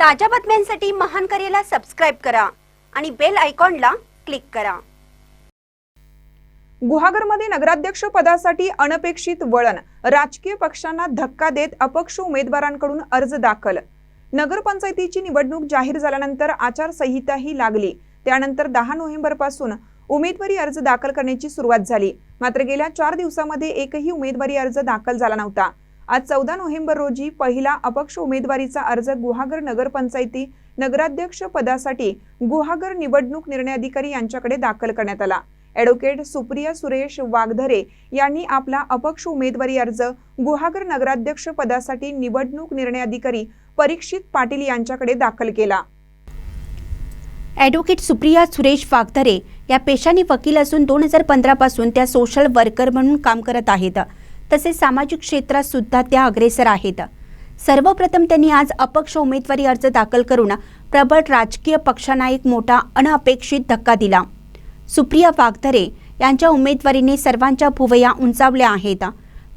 ताज्या बातम्यांसाठी महान करेला सबस्क्राईब करा आणि बेल आयकॉनला क्लिक करा. गुहागरमध्ये नगराध्यक्ष पदासाठी अनपेक्षित वळण. राजकीय पक्षांना धक्का देत अपक्ष उमेदवारांकडून अर्ज दाखल. नगरपंचायतीची निवडणूक जाहीर झाल्यानंतर आचारसंहिताही लागली. त्यानंतर दहा नोव्हेंबरपासून उमेदवारी अर्ज दाखल करण्याची सुरुवात झाली. मात्र गेल्या चार दिवसामध्ये एकही उमेदवारी अर्ज दाखल झाला नव्हता. आज चौदा नोव्हेंबर रोजी पहिला अपक्ष उमेदवारीचा अर्ज गुहागर नगरपंचायती नगराध्यक्ष पदासाठी गुहागर निवडणूक निर्णय अधिकारी यांच्याकडे दाखल करण्यात आला. ॲडव्होकेट सुप्रिया सुरेश वाघधरे यांनी आपला अपक्ष उमेदवारी अर्ज गुहागर नगराध्यक्ष पदासाठी निवडणूक निर्णय अधिकारी परीक्षित पाटील यांच्याकडे दाखल केला. ॲडव्होकेट सुप्रिया सुरेश वाघधरे या पेशाने वकील असून दोन हजार पंधरापासून त्या सोशल वर्कर म्हणून काम करत आहेत. तसेच सामाजिक क्षेत्रात सुद्धा त्या अग्रेसर आहेत. सर्वप्रथम त्यांनी आज अपक्ष उमेदवारी अर्ज दाखल करून प्रबळ राजकीय पक्षांना एक मोठा अनअपेक्षित धक्का दिला. सुप्रिया वाघधरे यांच्या उमेदवारीने सर्वांच्या भुवया उंचावल्या आहेत.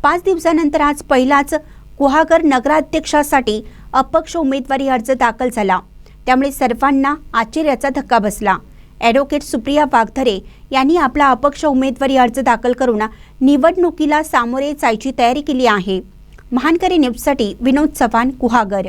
पाच दिवसानंतर आज पहिलाच गुहागर नगराध्यक्षासाठी अपक्ष उमेदवारी अर्ज दाखल झाला. त्यामुळे सर्वांना आश्चर्याचा धक्का बसला. ॲडव्होकेट सुप्रिया वागधरे यांनी आपला अपक्ष उमेदवारी अर्ज दाखल करून निवडणुकीला सामोरे जायची तयारी केली आहे. महानकरी न्यूजसाठी विनोद चव्हाण गुहागर.